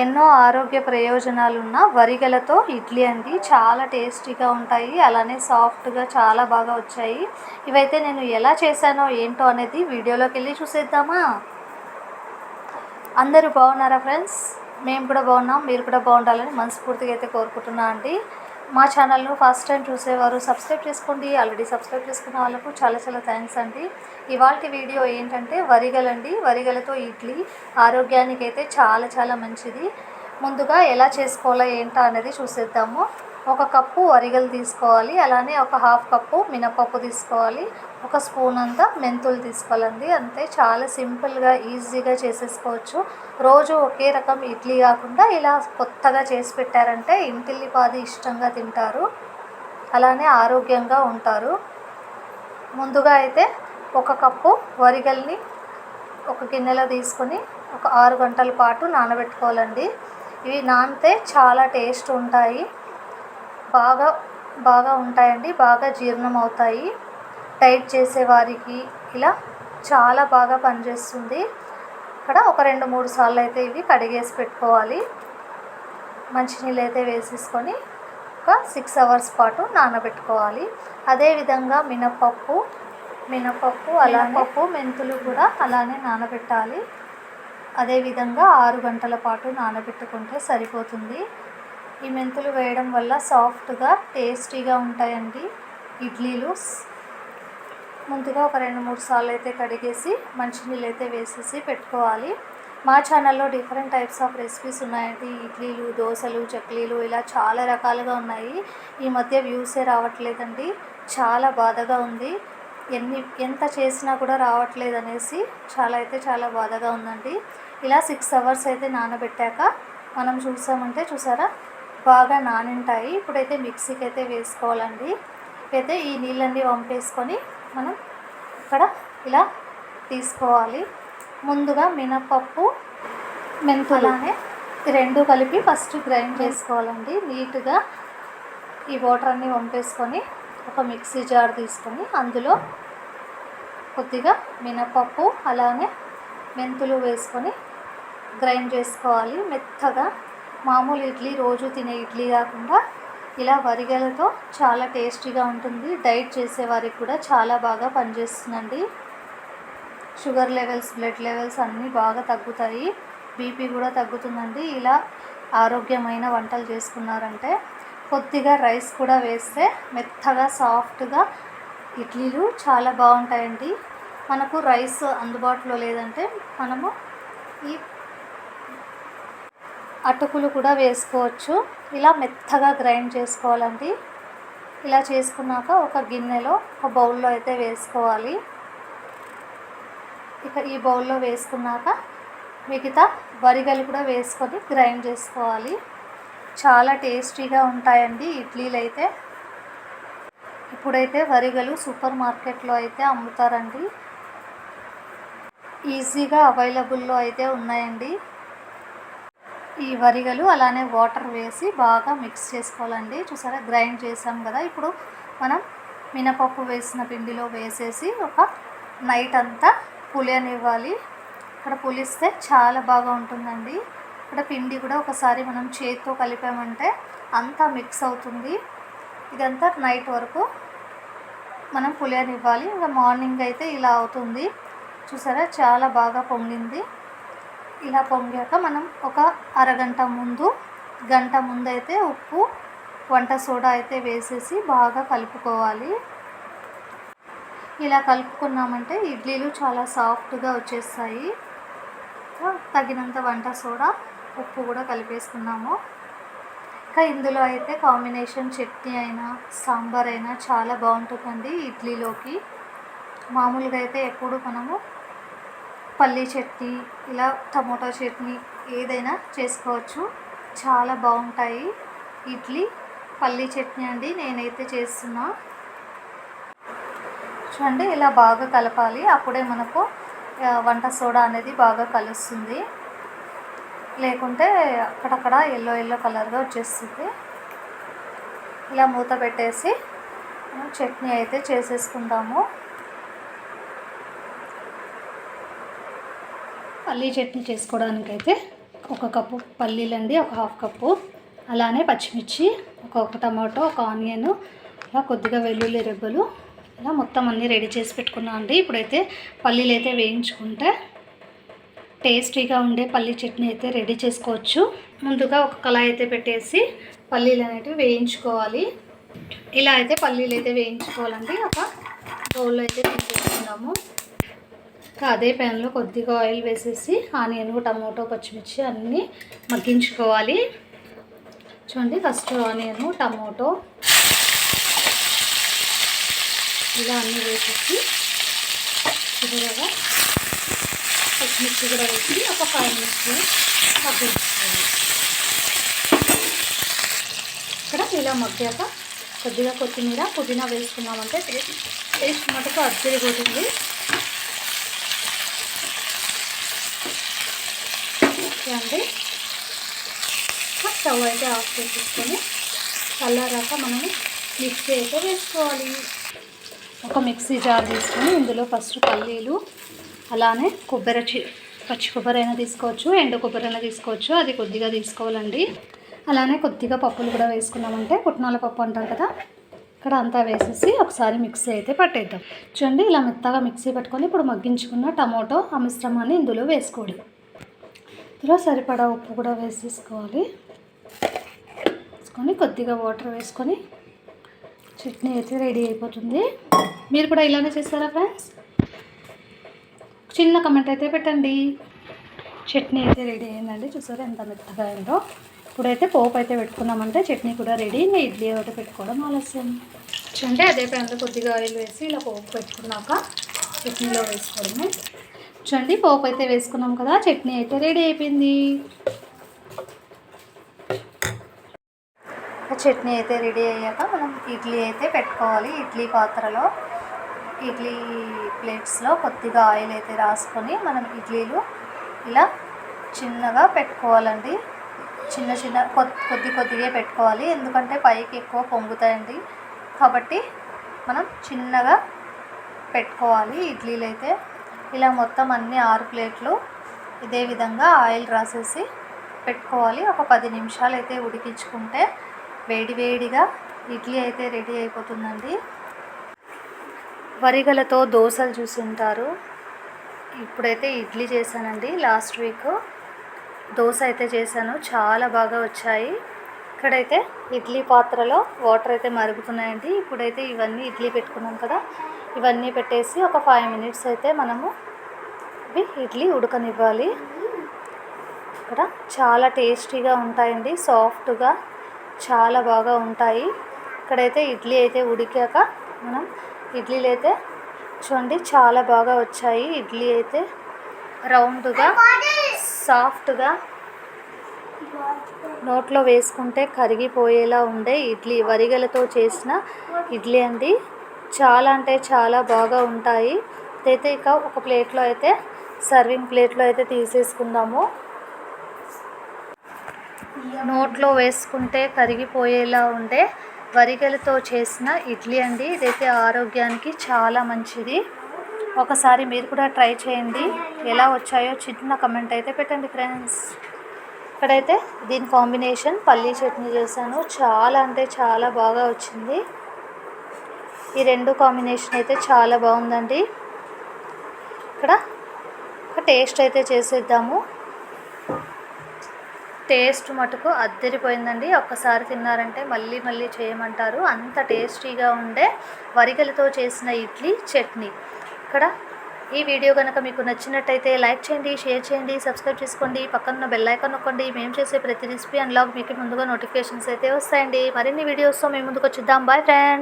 ఎన్నో ఆరోగ్య ప్రయోజనాలున్న వరిగలతో ఇడ్లీ అండి. చాలా టేస్టీగా ఉంటాయి. అలానే సాఫ్ట్గా చాలా బాగా వచ్చాయి. ఇవైతే నేను ఎలా చేశానో ఏంటో అనేది వీడియోలోకి వెళ్ళి చూసేద్దామా? అందరూ బాగున్నారా ఫ్రెండ్స్? మేము కూడా బాగున్నాం. మీరు కూడా బాగుండాలని మనస్ఫూర్తిగా అయితే కోరుకుంటున్నా అండి. మా ఛానల్ను ఫస్ట్ టైం చూసేవారు సబ్స్క్రైబ్ చేసుకోండి. ఆల్రెడీ సబ్స్క్రైబ్ చేసుకున్న వాళ్ళకు చాలా చాలా థ్యాంక్స్ అండి. ఇవాళ వీడియో ఏంటంటే వరిగలండి. వరిగలతో ఇడ్లీ ఆరోగ్యానికి అయితే చాలా చాలా మంచిది. ముందుగా ఎలా చేసుకోవాలో ఏంటో అనేది చూసేద్దాము. ఒక కప్పు వరిగలు తీసుకోవాలి అలానే ఒక హాఫ్ కప్పు మినపప్పు తీసుకోవాలి ఒక స్పూన్ అంతా మెంతులు తీసుకోవాలండి అంతే చాలా సింపుల్గా ఈజీగా చేసేసుకోవచ్చు. రోజు ఒకే రకం ఇడ్లీ కాకుండా ఇలా కొత్తగా చేసి పెట్టారంటే ఇంటిల్లిపాది ఇష్టంగా తింటారు అలానే ఆరోగ్యంగా ఉంటారు. ముందుగా అయితే ఒక కప్పు వరిగల్ని ఒక గిన్నెలో తీసుకొని ఒక ఆరు గంటల పాటు నానబెట్టుకోవాలండి. ఇవి నానితే చాలా టేస్ట్ ఉంటాయి. బాగా బాగా ఉంటాయండి. బాగా జీర్ణం అవుతాయి డైట్ చేసే వారికి ఇలా చాలా బాగా పనిచేస్తుంది. ఇక్కడ ఒక రెండు మూడు సార్లు అయితే ఇవి కడిగేసి పెట్టుకోవాలి. మంచినీళ్ళు అయితే వేసేసుకొని ఒక సిక్స్ అవర్స్ పాటు నానబెట్టుకోవాలి. అదేవిధంగా మినపప్పు మినపప్పు అలా పప్పు మెంతులు కూడా అలానే నానబెట్టాలి. అదేవిధంగా ఆరు గంటల పాటు నానబెట్టుకుంటే సరిపోతుంది. ఈ మెంతులు వేయడం వల్ల సాఫ్ట్గా టేస్టీగా ఉంటాయండి ఇడ్లీలు. ముందుగా ఒక రెండు మూడు సార్లు అయితే కడిగేసి మంచినీళ్ళు అయితే వేసేసి పెట్టుకోవాలి. మా ఛానల్లో డిఫరెంట్ టైప్స్ ఆఫ్ రెసిపీస్ ఉన్నాయండి. ఇడ్లీలు దోశలు చక్లీలు ఇలా చాలా రకాలుగా ఉన్నాయి. ఈ మధ్య వ్యూసే రావట్లేదండి. చాలా బాధగా ఉంది. ఎన్ని ఎంత చేసినా కూడా రావట్లేదు అనేసి చాలా అయితే చాలా బాధగా ఉందండి. ఇలా సిక్స్ అవర్స్ అయితే నానబెట్టాక మనం చూసామంటే చూసారా? బాగా నానింటాయి. ఇప్పుడైతే మిక్సీకి అయితే వేసుకోవాలండి. అయితే ఈ నీళ్ళన్నీ వంపేసుకొని మనం ఇక్కడ ఇలా తీసుకోవాలి. ముందుగా మినపప్పు మెంతులానే రెండు కలిపి ఫస్ట్ గ్రైండ్ చేసుకోవాలండి. నీట్గా ఈ వాటర్ అన్నీ వంపేసుకొని ఒక మిక్సీ జార్ తీసుకొని అందులో కొద్దిగా మినపప్పు అలానే మెంతులు వేసుకొని గ్రైండ్ చేసుకోవాలి. మెత్తగా మామూలు ఇడ్లీ రోజు తినే ఇడ్లీ కాకుండా ఇలా వరిగలతో చాలా టేస్టీగా ఉంటుంది. డైట్ చేసే వారికి కూడా చాలా బాగా పనిచేస్తుందండి. షుగర్ లెవెల్స్ బ్లడ్ లెవెల్స్ అన్నీ బాగా తగ్గుతాయి. బీపీ కూడా తగ్గుతుందండి. ఇలా ఆరోగ్యమైన వంటలు చేసుకున్నారంటే కొద్దిగా రైస్ కూడా వేస్తే మెత్తగా సాఫ్ట్గా ఇడ్లీలు చాలా బాగుంటాయండి. మనకు రైస్ అందుబాటులో లేదంటే మనము ఈ అటుకులు కూడా వేసుకోవచ్చు. ఇలా మెత్తగా గ్రైండ్ చేసుకోవాలండి. ఇలా చేసుకున్నాక ఒక గిన్నెలో ఒక బౌల్లో అయితే వేసుకోవాలి. ఇక ఈ బౌల్లో వేసుకున్నాక మిగతా వరిగలు కూడా వేసుకొని గ్రైండ్ చేసుకోవాలి. చాలా టేస్టీగా ఉంటాయండి ఇడ్లీలు అయితే ఇప్పుడైతే వరిగలు సూపర్ మార్కెట్లో అయితే అమ్ముతారండి. ఈజీగా అవైలబుల్లో అయితే ఉన్నాయండి. ఈ వరిగలు అలానే వాటర్ వేసి బాగా మిక్స్ చేసుకోవాలండి. చూసారా గ్రైండ్ చేసాం కదా. ఇప్పుడు మనం మినపప్పు వేసిన పిండిలో వేసేసి ఒక నైట్ అంతా పులియనివ్వాలి. ఇక్కడ పులిస్తే చాలా బాగా ఉంటుందండి. ఇక్కడ పిండి కూడా ఒకసారి మనం చేతితో కలిపామంటే అంతా మిక్స్ అవుతుంది. ఇదంతా నైట్ వరకు మనం పులియనివ్వాలి. ఇంకా మార్నింగ్ అయితే ఇలా అవుతుంది. చూసారా చాలా బాగా పొంగింది. ఇలా పొంగాక మనం ఒక అరగంట ముందు గంట ముందు అయితే ఉప్పు వంట సోడా అయితే వేసేసి బాగా కలుపుకోవాలి. ఇలా కలుపుకున్నామంటే ఇడ్లీలు చాలా సాఫ్ట్గా వచ్చేస్తాయి. తగినంత వంట సోడా ఉప్పు కూడా కలిపేసుకున్నాము. ఇంకా ఇందులో అయితే కాంబినేషన్ చట్నీ అయినా సాంబార్ అయినా చాలా బాగుంటుందండి ఇడ్లీలోకి. మామూలుగా అయితే ఎప్పుడు మనము పల్లీ చట్నీ ఇలా టమోటా చట్నీ ఏదైనా చేసుకోవచ్చు. చాలా బాగుంటాయి. ఇడ్లీ పల్లీ చట్నీ అండి నేనైతే చేస్తున్నా. చూడండి ఇలా బాగా కలపాలి. అప్పుడే మనకు వంట సోడా అనేది బాగా కలుస్తుంది. లేకుంటే అక్కడక్కడ ఎల్లో ఎల్లో కలర్గా వచ్చేస్తుంది. ఇలా మూత పెట్టేసి చట్నీ అయితే చేసేసుకుందాము పల్లీ చట్నీ చేసుకోవడానికైతే ఒక కప్పు పల్లీలండి ఒక హాఫ్ కప్పు. అలానే పచ్చిమిర్చి ఒక టమాటో ఒక ఆనియన్ ఇలా కొద్దిగా వెల్లుల్లి రెబ్బలు. ఇలా మొత్తం అన్నీ రెడీ చేసి పెట్టుకున్నాం అండి. ఇప్పుడైతే పల్లీలు అయితే వేయించుకుంటే టేస్టీగా ఉండే పల్లీ చట్నీ అయితే రెడీ చేసుకోవచ్చు. ముందుగా ఒక కళాయి అయితే పెట్టేసి పల్లీలు అనేటివి వేయించుకోవాలి. ఇలా అయితే పల్లీలు అయితే వేయించుకోవాలండి. ఒక బౌల్లో అయితే తీసుకుందాము అదే ప్యాన్లో కొద్దిగా ఆయిల్ వేసేసి ఆనియన్ టమాటో పచ్చిమిర్చి అన్నీ మగ్గించుకోవాలి. చూడండి ఫస్ట్ ఆనియన్ టమాటో ఇలా అన్నీ వేసేసి చివరగా పచ్చిమిర్చి కూడా వేసి ఒక ఫైవ్ మినిట్స్ మగ్గించుకోవాలి. ఇక్కడ ఇలా మగ్గాక కొద్దిగా కొత్తిమీర పుదీనా వేసుకున్నామంటే టేస్ట్ టేస్ట్ మటుకు అద్దరిపోతుంది. అండి స్టవ్ అయితే ఆఫ్ చేసేసుకొని చల్లారాక మనము మిక్సీ అయితే వేసుకోవాలి. ఒక మిక్సీ జార్ తీసుకొని ఇందులో ఫస్ట్ పల్లీలు అలానే కొబ్బరి చి పచ్చి కొబ్బరి అయినా తీసుకోవచ్చు ఎండు కొబ్బరి అయినా తీసుకోవచ్చు అది కొద్దిగా తీసుకోవాలండి. అలానే కొద్దిగా పప్పులు కూడా వేసుకున్నామంటే పుట్నాల పప్పు అంటారు కదా ఇక్కడ అంతా వేసేసి ఒకసారి మిక్సీ అయితే పట్టేద్దాం. చూడండి ఇలా మెత్తగా మిక్సీ పట్టుకొని ఇప్పుడు మగ్గించుకున్న టమాటో ఆ మిశ్రమాన్ని ఇందులో వేసుకోవాలి. ఇందులో సరిపడా ఉప్పు కూడా వేసేసుకోవాలి. వేసుకొని కొద్దిగా వాటర్ వేసుకొని చట్నీ అయితే రెడీ అయిపోతుంది. మీరు కూడా ఇలానే చేస్తారా ఫ్రెండ్స్? చిన్న కమెంట్ అయితే పెట్టండి. చట్నీ అయితే రెడీ అయిందండి. చూసారా ఎంత మెత్తగా అయిందో. ఇప్పుడైతే పోపు అయితే పెట్టుకున్నామంటే చట్నీ కూడా రెడీ. ఇంకా ఇడ్లీ ఒకటి పెట్టుకోవడం ఆలస్యం. అంటే అదే ప్యాన్లో కొద్దిగా ఆయిల్ వేసి ఇలా పోపు పెట్టుకున్నాక చట్నీలో వేసుకోవడమే. చూడండి పోపు అయితే వేసుకున్నాం కదా చట్నీ అయితే రెడీ అయిపోయింది. చట్నీ అయితే రెడీ అయ్యాక మనం ఇడ్లీ అయితే పెట్టుకోవాలి. ఇడ్లీ పాత్రలో ఇడ్లీ ప్లేట్స్లో కొద్దిగా ఆయిల్ అయితే రాసుకొని మనం ఇడ్లీలు ఇలా చిన్నగా పెట్టుకోవాలండి. చిన్న చిన్న కొద్ది కొద్దిగా పెట్టుకోవాలి. ఎందుకంటే పైకి ఎక్కువ పొంగుతాయండి. కాబట్టి మనం చిన్నగా పెట్టుకోవాలి ఇడ్లీలు అయితే ఇలా మొత్తం అన్ని ఆరు ప్లేట్లు ఇదే విధంగా ఆయిల్ రాసేసి పెట్టుకోవాలి. ఒక పది నిమిషాలు అయితే ఉడికించుకుంటే వేడి వేడిగా ఇడ్లీ అయితే రెడీ అయిపోతుందండి. వరిగలతో దోశలు చూసుంటారు. ఇప్పుడైతే ఇడ్లీ చేశానండి లాస్ట్ వీక్. దోశ అయితే చేశాను. చాలా బాగా వచ్చాయి. ఇక్కడైతే ఇడ్లీ పాత్రలో వాటర్ అయితే మరుగుతున్నాయండి. ఇప్పుడైతే ఇవన్నీ ఇడ్లీ పెట్టుకున్నాం కదా. ఇవన్నీ పెట్టేసి ఒక ఫైవ్ మినిట్స్ అయితే మనము ఇవి ఇడ్లీ ఉడకనివ్వాలి. ఇక్కడ చాలా టేస్టీగా ఉంటాయండి సాఫ్ట్గా చాలా బాగా ఉంటాయి. ఇక్కడైతే ఇడ్లీ అయితే ఉడికాక మనం ఇడ్లీలు అయితే చూడండి చాలా బాగా వచ్చాయి. ఇడ్లీ అయితే రౌండ్గా సాఫ్ట్గా నోట్లో వేసుకుంటే కరిగిపోయేలా ఉండే ఇడ్లీ వరిగలతో చేసిన ఇడ్లీ అండి. చాలా అంటే చాలా బాగా ఉంటాయి. అయితే ఇక ఒక ప్లేట్లో అయితే సర్వింగ్ ప్లేట్లో అయితే తీసేసుకుందాము. నోట్లో వేసుకుంటే కరిగిపోయేలా ఉండే వరిగలతో చేసిన ఇడ్లీ అండి. ఇదైతే ఆరోగ్యానికి చాలా మంచిది. ఒకసారి మీరు కూడా ట్రై చేయండి. ఎలా వచ్చాయో చిన్న కమెంట్ అయితే పెట్టండి ఫ్రెండ్స్. ఇక్కడైతే దీని కాంబినేషన్ పల్లీ చట్నీ చేశాను. చాలా అంటే చాలా బాగా వచ్చింది. ఈ రెండు కాంబినేషన్ అయితే చాలా బాగుందండి. ఇక్కడ టేస్ట్ అయితే చేసేద్దాము. టేస్ట్ మటుకు అద్దరిపోయిందండి. ఒక్కసారి తిన్నారంటే మళ్ళీ మళ్ళీ చేయమంటారు. అంత టేస్టీగా ఉండే వరిగలతో చేసిన ఇడ్లీ చట్నీ. ఇక్కడ ఈ వీడియో కనుక మీకు నచ్చినట్టయితే లైక్ చేయండి షేర్ చేయండి సబ్స్క్రైబ్ చేసుకోండి. పక్కన బెల్ ఐకాన్ నొక్కండి. మేము చేసే ప్రతి రెసిపీ అన్లాగ్ మీకు ముందుగా నోటిఫికేషన్స్ అయితే వస్తాయండి. మరిన్ని వీడియోస్తో మేము ముందుకు వచ్చిద్దాం. Bye friends.